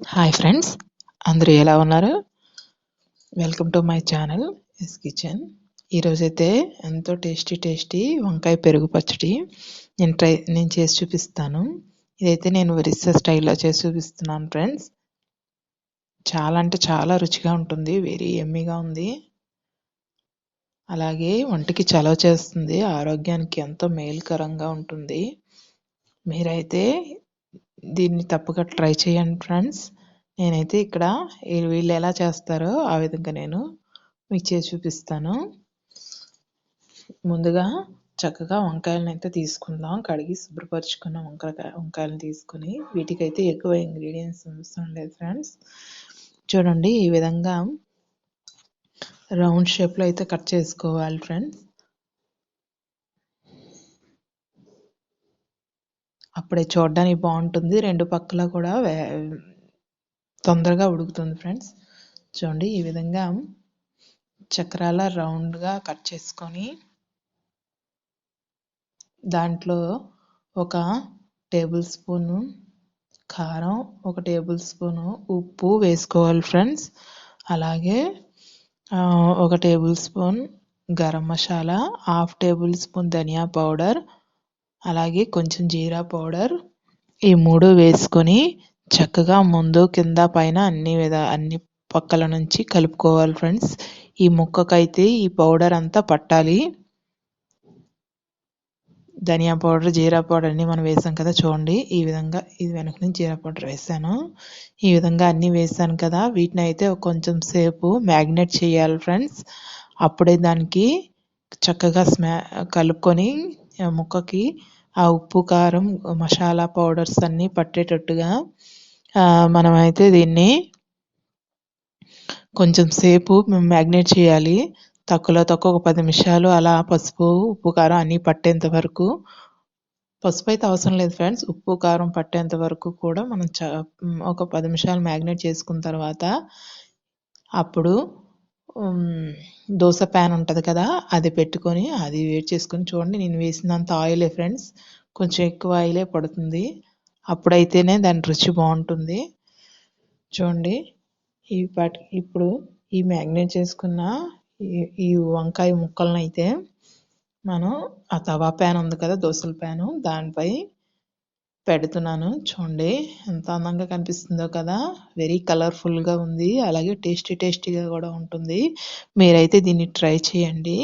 Hi friends అందరూ ఎలా ఉన్నారు? Welcome to my channel S kitchen ఈరోజైతే ఎంతో టేస్టీ టేస్టీ వంకాయ పెరుగు పచ్చడి నేను ట్రై నేను చేసి చూపిస్తాను. ఇదైతే నేను ఒరిస్సా స్టైల్లో చేసి చూపిస్తున్నాను ఫ్రెండ్స్ చాలా అంటే చాలా రుచిగా ఉంటుంది వెరీ ఎమ్మీగా ఉంది. అలాగే ఒంటికి చలవ చేస్తుంది ఆరోగ్యానికి ఎంతో మేలుకరంగా ఉంటుంది. మీరైతే దీన్ని తప్పక ట్రై చేయండి ఫ్రెండ్స్. నేనైతే ఇక్కడ వీళ్ళు ఎలా చేస్తారో ఆ విధంగా నేను మీకు చేసి చూపిస్తాను. ముందుగా చక్కగా వంకాయలను అయితే తీసుకుందాం. కడిగి శుభ్రపరచుకున్న వంకాయ వంకాయలను తీసుకుని వీటికైతే ఎక్కువ ఇంగ్రీడియంట్స్ అవసరం లేదు ఫ్రెండ్స్. చూడండి ఈ విధంగా రౌండ్ షేప్లో అయితే కట్ చేసుకోవాలి ఫ్రెండ్స్. అప్పుడే చూడడానికి బాగుంటుంది. రెండు పక్కల కూడా వే- తొందరగా ఉడుకుతుంది ఫ్రెండ్స్. చూడండి ఈ విధంగా చక్రాల రౌండ్గా కట్ చేసుకొని దాంట్లో ఒక టేబుల్ స్పూను కారం ఒక టేబుల్ స్పూను ఉప్పు వేసుకోవాలి ఫ్రెండ్స్. అలాగే ఒక table spoon garam masala half table spoon dhania powder అలాగే కొంచెం జీరా పౌడర్ ఈ మూడు వేసుకొని చక్కగా ముందు కింద పైన అన్ని విధ అన్ని పక్కల నుంచి కలుపుకోవాలి ఫ్రెండ్స్. ఈ ముక్కకైతే ఈ పౌడర్ అంతా పట్టాలి. ధనియా పౌడర్ జీరా పౌడర్ అన్ని మనం వేసాం కదా చూడండి. ఈ విధంగా ఇది వెనక నుంచి జీరా పౌడర్ వేసాను. ఈ విధంగా అన్నీ వేసాను కదా. వీటిని అయితే కొంచెం సేపు మ్యాగ్నెట్ చేయాలి ఫ్రెండ్స్. అప్పుడే దానికి చక్కగా స్మా కలుపుకొని ముక్కకి ఆ ఉప్పు కారం మసాలా పౌడర్స్ అన్నీ పట్టేటట్టుగా మనమైతే దీన్ని కొంచెం సేపు మ్యాగ్నేట్ చేయాలి. తక్కువలో తక్కువ ఒక పది నిమిషాలు అలా పసుపు ఉప్పు కారం అన్నీ పట్టేంత వరకు. పసుపు అయితే అవసరం లేదు ఫ్రెండ్స్ ఉప్పు కారం పట్టేంత వరకు కూడా మనం చ ఒక పది నిమిషాలు మ్యాగ్నేట్ చేసుకున్న తర్వాత అప్పుడు దోశ ప్యాన్ ఉంటుంది కదా అది పెట్టుకొని అది వేడి చేసుకొని చూడండి నేను వేసినంత ఆయిలే ఫ్రెండ్స్. కొంచెం ఎక్కువ ఆయిలే పడుతుంది. అప్పుడైతేనే దాని రుచి బాగుంటుంది. చూడండి ఈ పాటి ఇప్పుడు ఈ మ్యాగ్నేట్ చేసుకున్న ఈ ఈ వంకాయ ముక్కలను అయితే మనం ఆ తవా ప్యాన్ ఉంది కదా దోశల ప్యాను దానిపై పెడుతున్నాను. చూడండి ఎంత అందంగా కనిపిస్తుందో కదా. వెరీ కలర్ఫుల్గా ఉంది. అలాగే టేస్టీ టేస్టీగా కూడా ఉంటుంది. మీరైతే దీన్ని ట్రై చేయండి.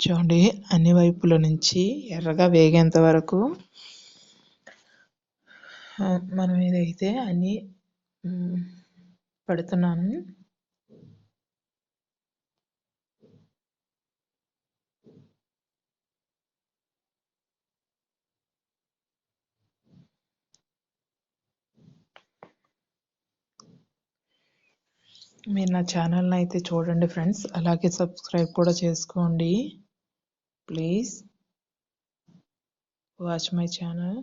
చూడండి అన్ని వైపుల నుంచి ఎర్రగా వేగేంత వరకు మనం ఇదైతే అన్ని పెడుతున్నాను. మీరు నా ఛానల్ని అయితే చూడండి ఫ్రెండ్స్. అలాగే సబ్స్క్రైబ్ కూడా చేసుకోండి. ప్లీజ్. Watch my channel.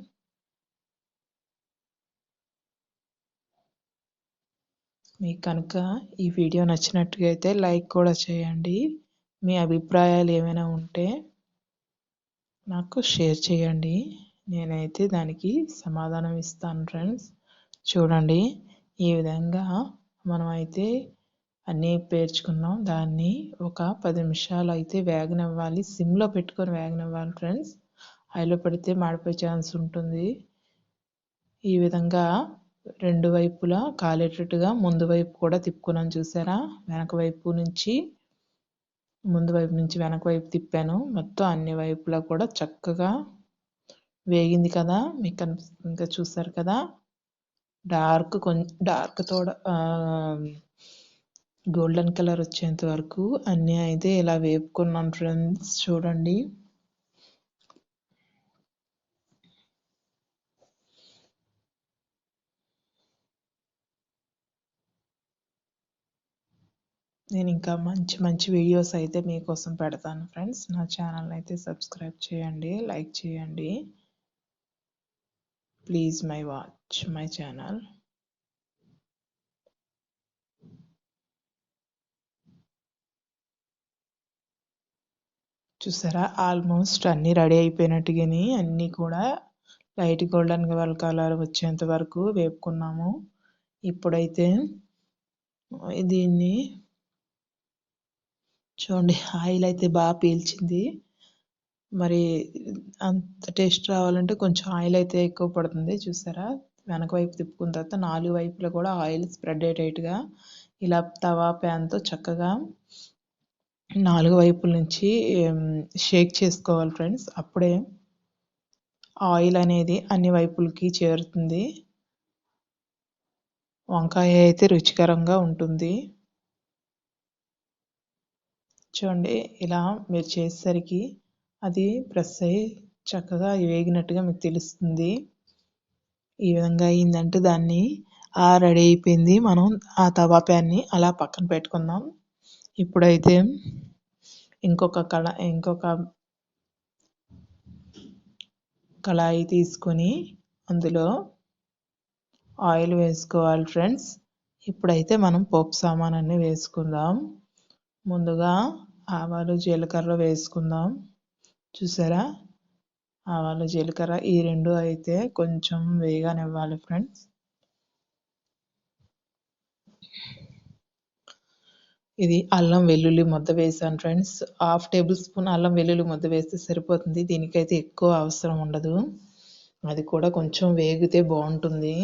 మీకు కనుక ఈ వీడియో నచ్చినట్టుగా అయితే లైక్ కూడా చేయండి. మీ అభిప్రాయాలు ఏమైనా ఉంటే నాకు షేర్ చేయండి. నేనైతే దానికి సమాధానం ఇస్తాను ఫ్రెండ్స్. చూడండి ఈ విధంగా మనం అయితే అన్నీ పేర్చుకున్నాం. దాన్ని ఒక పది నిమిషాలు అయితే వేగనివ్వాలి. సిమ్లో పెట్టుకొని వేగనివ్వాలి ఫ్రెండ్స్. హైలో పెడితే మాడిపోయే ఛాన్స్ ఉంటుంది. ఈ విధంగా రెండు వైపులా కాలేటట్టుగా ముందు వైపు కూడా తిప్పుకున్నాను చూసారా? వెనక వైపు నుంచి ముందు వైపు నుంచి వెనక వైపు తిప్పాను. మొత్తం అన్ని వైపులా కూడా చక్కగా వేగింది కదా? మీకు కనిపిస్తుంది ఇంకా చూసారు కదా? డార్క్ కొంచెం డార్క్ తోడ గోల్డెన్ కలర్ వచ్చేంత వరకు అన్నీ అయితే ఇలా వేపుకున్నాను ఫ్రెండ్స్. చూడండి. నేను ఇంకా మంచి మంచి వీడియోస్ అయితే మీకోసం పెడతాను ఫ్రెండ్స్. నా ఛానల్ అయితే సబ్స్క్రైబ్ చేయండి లైక్ చేయండి. Please my watch my channel చూసారా? ఆల్మోస్ట్ అన్నీ రెడీ అయిపోయినట్టుగాని అన్నీ కూడా లైట్ గోల్డెన్ కలర్ వచ్చేంత వరకు వేపుకున్నాము. ఇప్పుడైతే దీన్ని చూడండి ఆయిల్ అయితే బాగా పీల్చింది. మరి అంత టేస్ట్ రావాలంటే కొంచెం ఆయిల్ అయితే ఎక్కువ పడుతుంది చూసారా? వెనక వైపు తిప్పుకున్న తర్వాత నాలుగు వైపులా కూడా ఆయిల్ స్ప్రెడ్ అయ్యేటట్టుగా ఇలా తవా ప్యాన్తో చక్కగా నాలుగు వైపుల నుంచి షేక్ చేసుకోవాలి ఫ్రెండ్స్. అప్పుడే ఆయిల్ అనేది అన్ని వైపులకి చేరుతుంది. వంకాయ అయితే రుచికరంగా ఉంటుంది. చూడండి ఇలా మీరు చేసేసరికి అది ప్రెస్ అయ్యి చక్కగా వేగినట్టుగా మీకు తెలుస్తుంది. ఈ విధంగా అయిందంటే దాన్ని ఆ రెడీ అయిపోయింది. మనం ఆ తవా ప్యాన్ని అలా పక్కన పెట్టుకుందాం. ఇప్పుడైతే ఇంకొక కళ ఇంకొక కళాయి తీసుకొని అందులో ఆయిల్ వేసుకోవాలి ఫ్రెండ్స్. ఇప్పుడైతే మనం పోపు సామాన్ అన్నీ వేసుకుందాం. ముందుగా ఆవాలు జీలకర్ర వేసుకుందాం. చూసారా? ఆవాలు జీలకర్ర ఈ రెండు అయితే కొంచెం వేగానివ్వాలి ఫ్రెండ్స్. ఇది అల్లం వెల్లుల్లి ముద్ద వేసాను ఫ్రెండ్స్. హాఫ్ టేబుల్ స్పూన్ అల్లం వెల్లుల్లి ముద్ద వేస్తే సరిపోతుంది. దీనికైతే ఎక్కువ అవసరం ఉండదు. అది కూడా కొంచెం వేగితే బాగుంటుంది.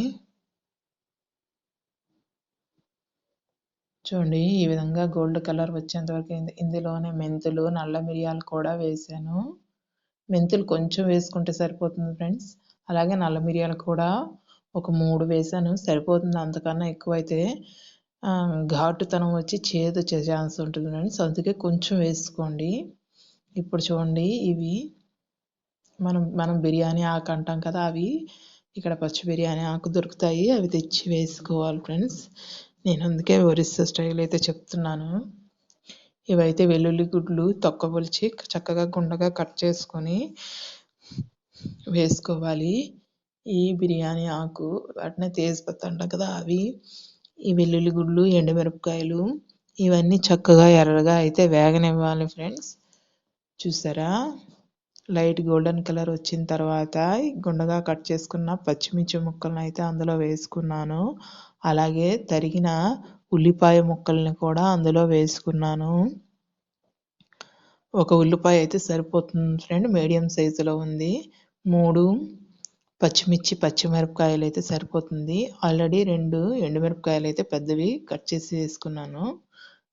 చూడండి ఈ విధంగా గోల్డ్ కలర్ వచ్చేంతవరకు ఇందులోనే మెంతులు నల్ల మిరియాలు కూడా వేసాను. మెంతులు కొంచెం వేసుకుంటే సరిపోతుంది ఫ్రెండ్స్. అలాగే నల్ల మిరియాలు కూడా ఒక మూడు వేసాను సరిపోతుంది అంతకన్నా ఎక్కువైతే ఘాటుతనం వచ్చి చేదు వచ్చే ఛాన్స్ ఉంటుంది ఫ్రెండ్స్. అందుకే కొంచెం వేసుకోండి. ఇప్పుడు చూడండి ఇవి మనం మనం బిర్యానీ ఆకు అంటాం కదా అవి ఇక్కడ పచ్చి బిర్యానీ ఆకు దొరుకుతాయి అవి తెచ్చి వేసుకోవాలి ఫ్రెండ్స్. నేను అందుకే ఒరిస్సా స్టైల్ అయితే చెప్తున్నాను. ఇవైతే వెల్లుల్లి గుడ్లు తొక్కబొలిచి చక్కగా గుండగా కట్ చేసుకొని వేసుకోవాలి. ఈ బిర్యానీ ఆకు వాటిని తేజ్పత్తా అంట కదా అవి ఈ వెల్లుల్లి గుడ్లు ఎండుమిరపకాయలు ఇవన్నీ చక్కగా ఎర్రగా అయితే వేగనివ్వాలి ఫ్రెండ్స్. చూసారా? లైట్ గోల్డెన్ కలర్ వచ్చిన తర్వాత గుండగా కట్ చేసుకున్న పచ్చిమిర్చి ముక్కలను అయితే అందులో వేసుకున్నాను. అలాగే తరిగిన ఉల్లిపాయ ముక్కల్ని కూడా అందులో వేసుకున్నాను. ఒక ఉల్లిపాయ అయితే సరిపోతుంది ఫ్రెండ్ మీడియం సైజులో ఉంది. మూడు పచ్చిమిర్చి పచ్చిమిరపకాయలు అయితే సరిపోతుంది. ఆల్రెడీ రెండు ఎండుమిరపకాయలు అయితే పెద్దవి కట్ చేసి వేసుకున్నాను.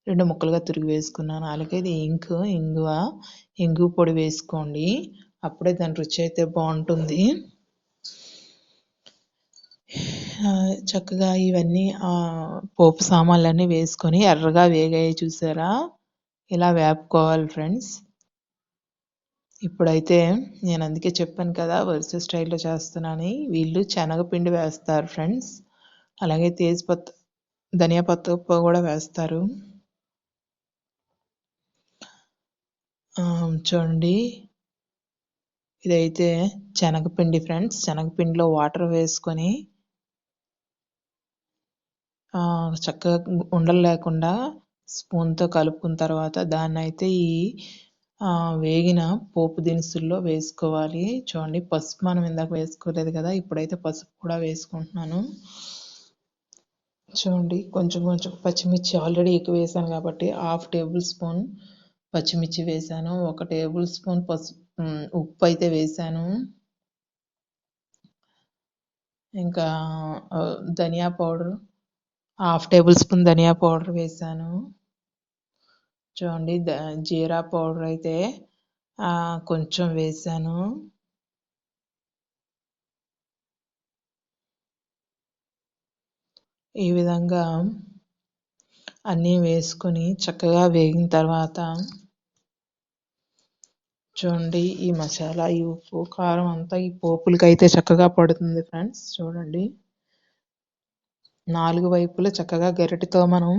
రెండు ముక్కలుగా తురిగి వేసుకున్నాను. అలాగే ఇది ఇంకు ఇంగువ ఇంగు పొడి వేసుకోండి. అప్పుడే దాని రుచి అయితే బాగుంటుంది. చక్కగా ఇవన్నీ పోపు సామాన్లన్నీ వేసుకొని ఎర్రగా వేగాయి చూసారా? ఇలా వేపుకోవాలి ఫ్రెండ్స్. ఇప్పుడైతే నేను అందుకే చెప్పాను కదా వరుస స్టైల్లో చేస్తున్నాను వీళ్ళు శనగపిండి వేస్తారు ఫ్రెండ్స్. అలాగే తేజ్పత్ ధనియా పత్త కూడా వేస్తారు. చూడండి. ఇదైతే శనగపిండి ఫ్రెండ్స్. శనగపిండిలో వాటర్ వేసుకొని చక్కగా ఉండలు లేకుండా స్పూన్తో కలుపుకున్న తర్వాత దాన్ని అయితే ఈ వేగిన పోపు దినుసుల్లో వేసుకోవాలి. చూడండి పసుపు మనం ఇందాక వేసుకోలేదు కదా ఇప్పుడైతే పసుపు కూడా వేసుకుంటున్నాను. చూడండి కొంచెం కొంచెం పచ్చిమిర్చి ఆల్రెడీ ఎక్కువ వేసాను కాబట్టి హాఫ్ టేబుల్ స్పూన్ పచ్చిమిర్చి వేసాను. ఒక టేబుల్ స్పూన్ పసుపు ఉప్పు అయితే వేసాను. ఇంకా dhania powder half table spoon dhania powder వేసాను. చూడండి జీరా పౌడర్ అయితే కొంచెం వేసాను. ఈ విధంగా అన్నీ వేసుకొని చక్కగా వేగిన తర్వాత చూడండి ఈ మసాలా ఈ ఉప్పు కారం అంతా ఈ పోపులకి అయితే చక్కగా పడుతుంది ఫ్రెండ్స్. చూడండి. నాలుగు వైపులా చక్కగా గరిటెతో మనం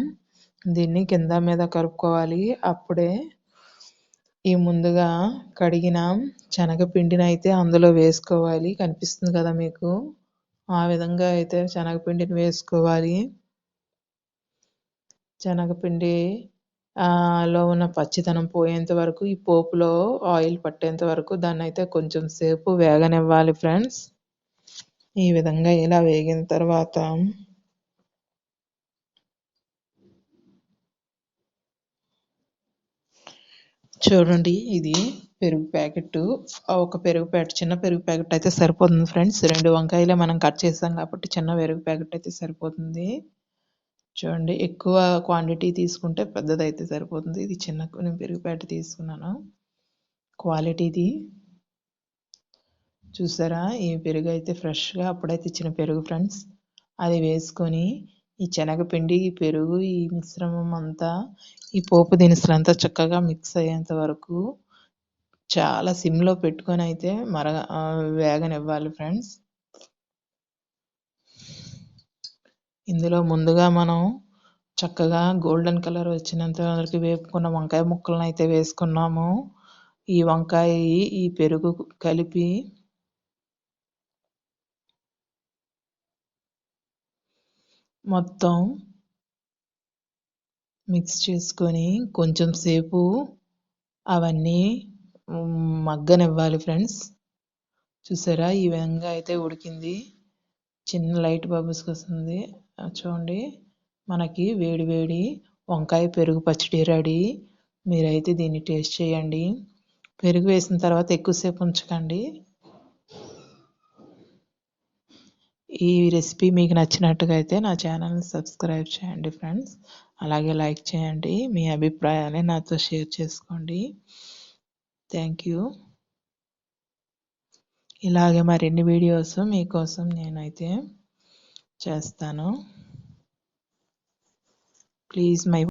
దీన్ని కింద మీద కలుపుకోవాలి అప్పుడే ఈ ముందుగా కడిగిన శనగపిండిని అయితే అందులో వేసుకోవాలి. కనిపిస్తుంది కదా మీకు? ఆ విధంగా అయితే శనగపిండిని వేసుకోవాలి. శనగపిండి లో ఉన్న పచ్చితనం పోయేంత వరకు ఈ పోపులో ఆయిల్ పట్టేంత వరకు దాన్ని అయితే కొంచెం సేపు వేగనివ్వాలి ఫ్రెండ్స్. ఈ విధంగా ఇలా వేగిన తర్వాత చూడండి ఇది పెరుగు ప్యాకెట్. ఒక పెరుగు ప్యాకెట్ చిన్న పెరుగు ప్యాకెట్ అయితే సరిపోతుంది ఫ్రెండ్స్. రెండు వంకాయలే మనం కట్ చేసాం కాబట్టి చిన్న పెరుగు ప్యాకెట్ అయితే సరిపోతుంది. చూడండి ఎక్కువ క్వాంటిటీ తీసుకుంటే పెద్దది అయితే సరిపోతుంది. ఇది చిన్న నేను పెరుగు ప్యాకెట్ తీసుకున్నాను. క్వాలిటీది చూసారా? ఈ పెరుగు అయితే ఫ్రెష్గా అప్పుడైతే ఇచ్చిన పెరుగు ఫ్రెండ్స్. అది వేసుకొని ఈ శనగపిండి ఈ పెరుగు ఈ మిశ్రమం అంతా ఈ పోపు దినుసులంతా చక్కగా మిక్స్ అయ్యేంత వరకు చాలా సిమ్లో పెట్టుకొని అయితే మరగ వేగనివ్వాలి ఫ్రెండ్స్ ఇందులో ముందుగా మనం చక్కగా గోల్డెన్ కలర్ వచ్చినంత వరకు వేపుకున్న వంకాయ ముక్కలను అయితే వేసుకున్నాము. ఈ వంకాయ ఈ పెరుగు కలిపి మొత్తం మిక్స్ చేసుకొని కొంచెం సేపు అవన్నీ మగ్గనివ్వాలి ఫ్రెండ్స్ చూసారా? ఈ విధంగా అయితే ఉడికింది. చిన్న లైట్ బబుల్స్కి వస్తుంది. చూడండి. మనకి వేడి వేడి వంకాయ పెరుగు పచ్చడి రెడీ. మీరైతే దీన్ని టేస్ట్ చేయండి. పెరుగు వేసిన తర్వాత ఎక్కువసేపు ఉంచకండి. ఈ రెసిపీ మీకు నచ్చినట్టుగా అయితే నా ఛానల్ని సబ్స్క్రైబ్ చేయండి ఫ్రెండ్స్. అలాగే లైక్ చేయండి మీ అభిప్రాయాన్ని నాతో షేర్ చేసుకోండి. Thank you. ఇలాగే మరిన్ని వీడియోస్ మీకోసం నేనైతే చేస్తాను. Please my